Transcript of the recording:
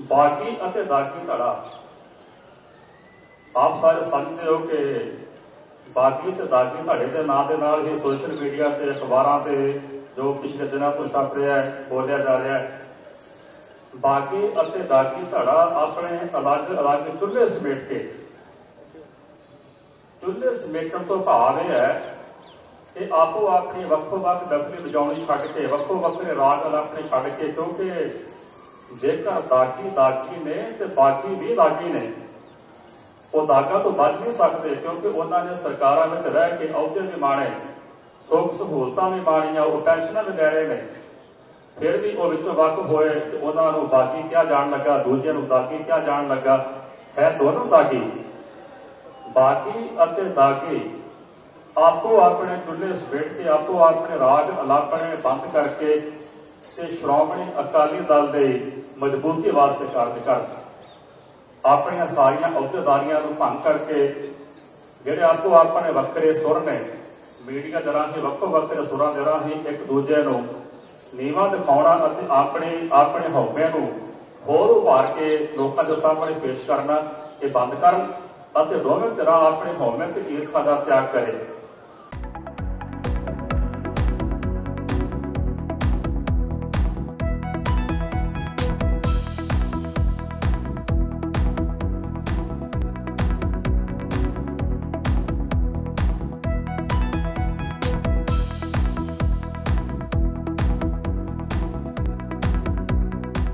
ਬਾਗੀ ਅਤੇ ਦਾਗੀ ਧੜਾ। ਆਪ ਸਾਰੇ ਸਮਝਦੇ ਹੋ ਕਿ ਬਾਗੀ ਤੇ ਦਾਗੀ ਧੜੇ ਦੇ ਨਾਂ ਦੇ ਨਾਲ ਹੀ ਸੋਸ਼ਲ ਮੀਡੀਆ ਤੇ ਅਖਬਾਰਾਂ ਤੇ ਜੋ ਪਿਛਲੇ ਦਿਨਾਂ ਤੋਂ ਛਪ ਰਿਹਾ ਹੈ, ਬੋਲਿਆ ਜਾ ਰਿਹਾ ਹੈ। ਬਾਗੀ ਅਤੇ ਦਾਗੀ ਧੜਾ ਆਪਣੇ ਅਲੱਗ-ਅਲੱਗ ਚੁੱਲ੍ਹੇ ਸਮੇਟ ਕੇ। ਚੁੱਲ੍ਹੇ ਸਮੇਟਣ ਤੋਂ ਭਾਵ ਇਹ ਹੈ ਕਿ ਆਪੋ ਆਪਣੀ ਵੱਖੋ ਵੱਖ ਡਬਲੀ ਵਜਾਉਣੀ ਛੱਡ ਕੇ ਵੱਖੋ ਵੱਖਰੇ ਰਾਗ ਆਪਣੇ ਛੱਡ ਕੇ, ਕਿਉਂਕਿ ਜੇਕਰ ਦਾਗੀ ਦਾਗੀ ਨੇ ਤੇ ਬਾਕੀ ਵੀ ਦਾਗੀ ਨੇ। ਉਹ ਦਾਗਾ ਤੋਂ ਬਚ ਨਹੀਂ ਸਕਦੇ ਕਿਉਂਕਿ ਉਹਨਾਂ ਨੇ ਸਰਕਾਰਾਂ ਵਿੱਚ ਰਹਿ ਕੇ ਅਹੁਦੇ ਵੀ ਮਾਣੇ, ਸੁੱਖ ਸਹੂਲਤਾਂ ਵੀ ਮਾਣੀਆਂ, ਉਹ ਪੈਨਸ਼ਨਾਂ ਵੀ ਲੈ ਰਹੇ ਨੇ। ਫਿਰ ਵੀ ਉਹ ਵਿੱਚੋਂ ਵੱਖ ਹੋਏ ਤੇ ਉਹਨਾਂ ਨੂੰ ਬਾਕੀ ਕਿਹਾ ਜਾਣ ਲੱਗਾ, ਦੂਜਿਆਂ ਨੂੰ ਦਾਗੀ ਕਿਹਾ ਜਾਣ ਲੱਗਾ। ਹੈ ਦੋਨੋਂ ਦਾਗੀ। ਬਾਕੀ ਅਤੇ ਦਾਗੀ ਆਪੋ ਆਪਣੇ ਚੁੱਲ੍ਹੇ ਸਮੇਟ ਕੇ ਆਪੋ ਆਪਣੇ ਰਾਗ ਅਲਾਪਣੇ ਬੰਦ ਕਰਕੇ ਤੇ ਸ਼੍ਰੋਮਣੀ ਅਕਾਲੀ ਦਲ ਦੇ ਮਜ਼ਬੂਤੀ ਵਾਸਤੇ ਕਾਰਜ ਕਰਨ ਆਪਣੀਆਂ ਸਾਰੀਆਂ ਅਹੁਦੇਦਾਰੀਆਂ ਨੂੰ ਭੰਗ ਕਰਕੇ ਜਿਹੜੇ ਆਪੋ ਆਪਣੇ ਵੱਖਰੇ ਸੁਰ ਨੇ, ਮੀਡੀਆ ਦੇ ਰਾਹੀਂ ਵੱਖੋ ਵੱਖਰੇ ਸੁਰਾਂ ਦੇ ਰਾਹੀਂ ਇੱਕ ਦੂਜੇ ਨੂੰ ਨੀਵਾਂ ਦਿਖਾਉਣਾ ਅਤੇ ਆਪਣੇ ਆਪਣੇ ਹਉਮੈ ਨੂੰ ਹੋਰ ਉਭਾਰ ਕੇ ਲੋਕਾਂ ਦੇ ਸਾਹਮਣੇ ਪੇਸ਼ ਕਰਨਾ ਇਹ ਬੰਦ ਕਰਨ ਅਤੇ ਦੋਵੇਂ ਤਰ੍ਹਾਂ ਆਪਣੇ ਹਉਮੈ ਤੇ ਈਰਖਾ ਦਾ ਤਿਆਗ ਕਰੇ।